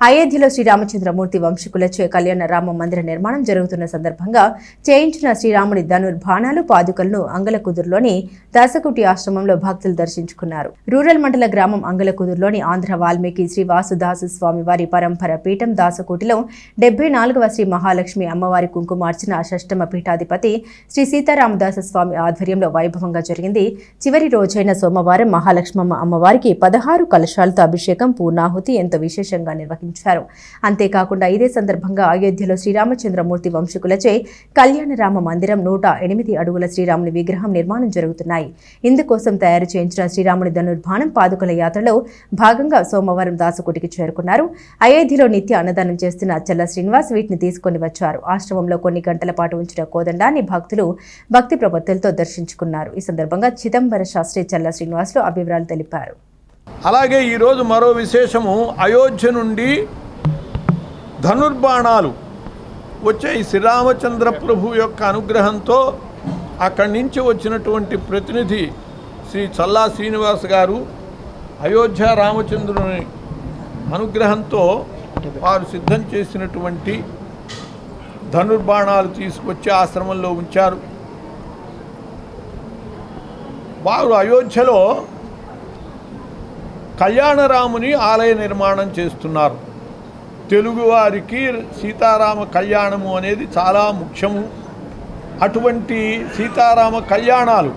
అయోధ్యలో శ్రీరామచంద్రమూర్తి వంశీకులచే కళ్యాణ రామ మందిర నిర్మాణం జరుగుతున్న సందర్భంగా చేయించిన శ్రీరాముడి ధనుర్బాణాలు పాదుకలను అంగలకుదురులోని దాసకుటి ఆశ్రమంలో భక్తులు దర్శించుకున్నారు. రూరల్ మండల గ్రామం అంగలకుదురులోని ఆంధ్ర వాల్మీకి శ్రీ వాసుదాసు స్వామి వారి పరంపర పీఠం దాసకుటిలో డెబ్బై నాలుగవ శ్రీ మహాలక్ష్మి అమ్మవారి కుంకుమార్చన షష్టమ పీఠాధిపతి శ్రీ సీతారామదాస స్వామి ఆధ్వర్యంలో వైభవంగా జరిగింది. చివరి రోజైన సోమవారం మహాలక్ష్మమ్మ అమ్మవారికి పదహారు కలశాలతో అభిషేకం పూర్ణాహుతి ఎంతో విశేషంగా నిర్వహించారు. అంతేకాకుండా ఇదే సందర్భంగా అయోధ్యలో శ్రీరామచంద్రమూర్తి వంశకులచే కళ్యాణరామ మందిరం నూట ఎనిమిది అడుగుల శ్రీరాముని విగ్రహం నిర్మాణం జరుగుతున్నాయి. ఇందుకోసం తయారు చేయించిన శ్రీరాముని ధనుర్బాణం పాదుకల యాత్రలో భాగంగా సోమవారం దాసుకుటికి చేరుకున్నారు. అయోధ్యలో నిత్య అన్నదానం చేస్తున్న చల్ల శ్రీనివాస్ వీటిని తీసుకొని వచ్చారు. ఆశ్రమంలో కొన్ని గంటల పాటు ఉంచిన కోదండాన్ని భక్తులు భక్తి ప్రపత్తులతో దర్శించుకున్నారు. ఈ సందర్భంగా చిదంబర శాస్త్రి చల్ల శ్రీనివాసులు అభివరాలు తెలిపారు. అలాగే ఈరోజు మరో విశేషము. అయోధ్య నుండి ధనుర్బాణాలు వచ్చే శ్రీరామచంద్ర ప్రభు యొక్క అనుగ్రహంతో అక్కడి నుంచి వచ్చినటువంటి ప్రతినిధి శ్రీ చల్లా శ్రీనివాస్ గారు అయోధ్య రామచంద్రుని అనుగ్రహంతో వారు సిద్ధం చేసినటువంటి ధనుర్బాణాలు తీసుకొచ్చి ఆశ్రమంలో ఉంచారు. వారు అయోధ్యలో కళ్యాణరాముని ఆలయ నిర్మాణం చేస్తున్నారు. తెలుగువారికి సీతారామ కళ్యాణము అనేది చాలా ముఖ్యము. అటువంటి సీతారామ కళ్యాణాలు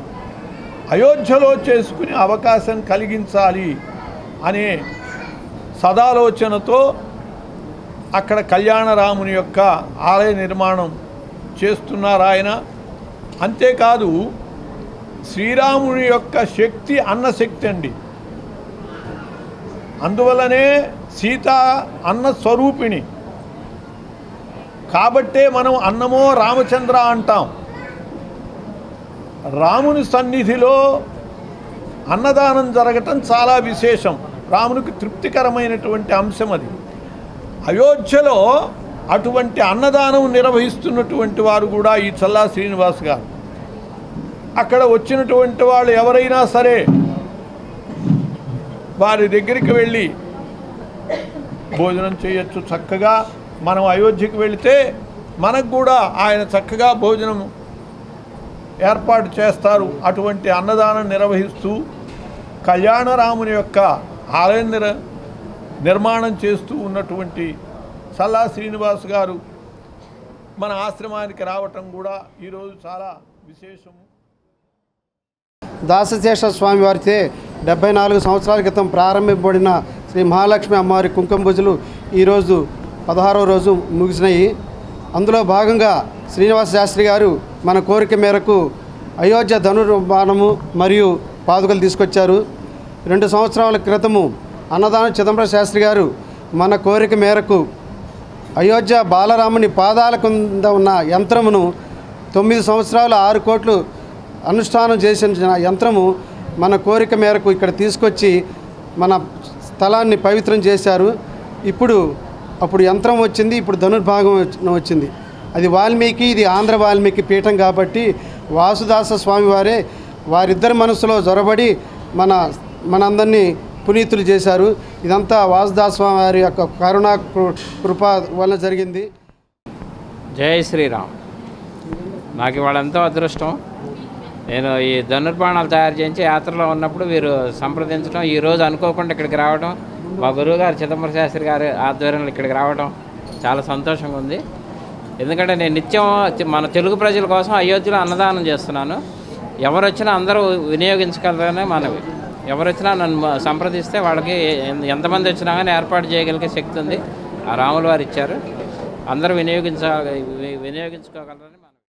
అయోధ్యలో చేసుకునే అవకాశం కలిగించాలి అనే సదాలోచనతో అక్కడ కళ్యాణరాముని యొక్క ఆలయ నిర్మాణం చేస్తున్నారు ఆయన. అంతేకాదు శ్రీరాముని యొక్క శక్తి అన్నశక్తి అండి. అందువలనే సీత అన్న స్వరూపిణి. కాబట్టే మనం అన్నమో రామచంద్ర అంటాం. రాముని సన్నిధిలో అన్నదానం జరగటం చాలా విశేషం. రామునికి తృప్తికరమైనటువంటి అంశం అది. అయోధ్యలో అటువంటి అన్నదానం నిర్వహిస్తున్నటువంటి వారు కూడా ఈ చల్లా శ్రీనివాస్ గారు. అక్కడ వచ్చినటువంటి వాళ్ళు ఎవరైనా సరే వారి దగ్గరికి వెళ్ళి భోజనం చేయొచ్చు చక్కగా. మనం అయోధ్యకు వెళితే మనకు కూడా ఆయన చక్కగా భోజనం ఏర్పాటు చేస్తారు. అటువంటి అన్నదానం నిర్వహిస్తూ కళ్యాణరాముని యొక్క ఆలయ నిర్మాణం చేస్తూ ఉన్నటువంటి సల్లా శ్రీనివాస్ గారు మన ఆశ్రమానికి రావటం కూడా ఈరోజు చాలా విశేషము. దాసశేష స్వామి వారితే డెబ్బై నాలుగు సంవత్సరాల క్రితం ప్రారంభింపబడిన శ్రీ మహాలక్ష్మి అమ్మవారి కుంకుమ పూజలు ఈరోజు పదహారవ రోజు ముగిసినాయి. అందులో భాగంగా శ్రీనివాస శాస్త్రి గారు మన కోరిక మేరకు అయోధ్య ధనుర్బాణము మరియు పాదుకలు తీసుకొచ్చారు. రెండు సంవత్సరాల క్రితము అన్నదానం చిదంబరం శాస్త్రి గారు మన కోరిక మేరకు అయోధ్య బాలరాముని పాదాల కింద ఉన్న యంత్రమును తొమ్మిది సంవత్సరాలు ఆరు కోట్లు అనుష్ఠానం చేసిన యంత్రము మన కోరిక మేరకు ఇక్కడ తీసుకొచ్చి మన స్థలాన్ని పవిత్రం చేశారు. ఇప్పుడు అప్పుడు యంత్రం వచ్చింది ఇప్పుడు ధనుర్భాగం వచ్చింది. అది వాల్మీకి ఇది ఆంధ్ర వాల్మీకి పీఠం కాబట్టి వాసుదాస స్వామి వారే వారిద్దరి మనసులో జొరబడి మన మనందరినీ పునీతులు చేశారు. ఇదంతా వాసుదాస స్వామి వారి యొక్క కరుణా కృ- కృప వల్ల జరిగింది. జై శ్రీరామ్. నాకు వాళ్ళంతా అదృష్టం. నేను ఈ ధనుర్బాణాలు తయారు చేయించి యాత్రలో ఉన్నప్పుడు వీరు సంప్రదించడం ఈరోజు అనుకోకుండా ఇక్కడికి రావడం మా గురువు గారు చిదంబర శాస్త్రి గారి ఆధ్వర్యంలో ఇక్కడికి రావడం చాలా సంతోషంగా ఉంది. ఎందుకంటే నేను నిత్యం మన తెలుగు ప్రజల కోసం అయోధ్యలో అన్నదానం చేస్తున్నాను. ఎవరు వచ్చినా అందరూ వినియోగించగలరనే మనవి. ఎవరు వచ్చినా నన్ను సంప్రదిస్తే వాళ్ళకి ఎంతమంది వచ్చినా కానీ ఏర్పాటు చేయగలిగే శక్తి ఉంది. ఆ రాములు వారు ఇచ్చారు. అందరూ వినియోగించ వినియోగించుకోగలరని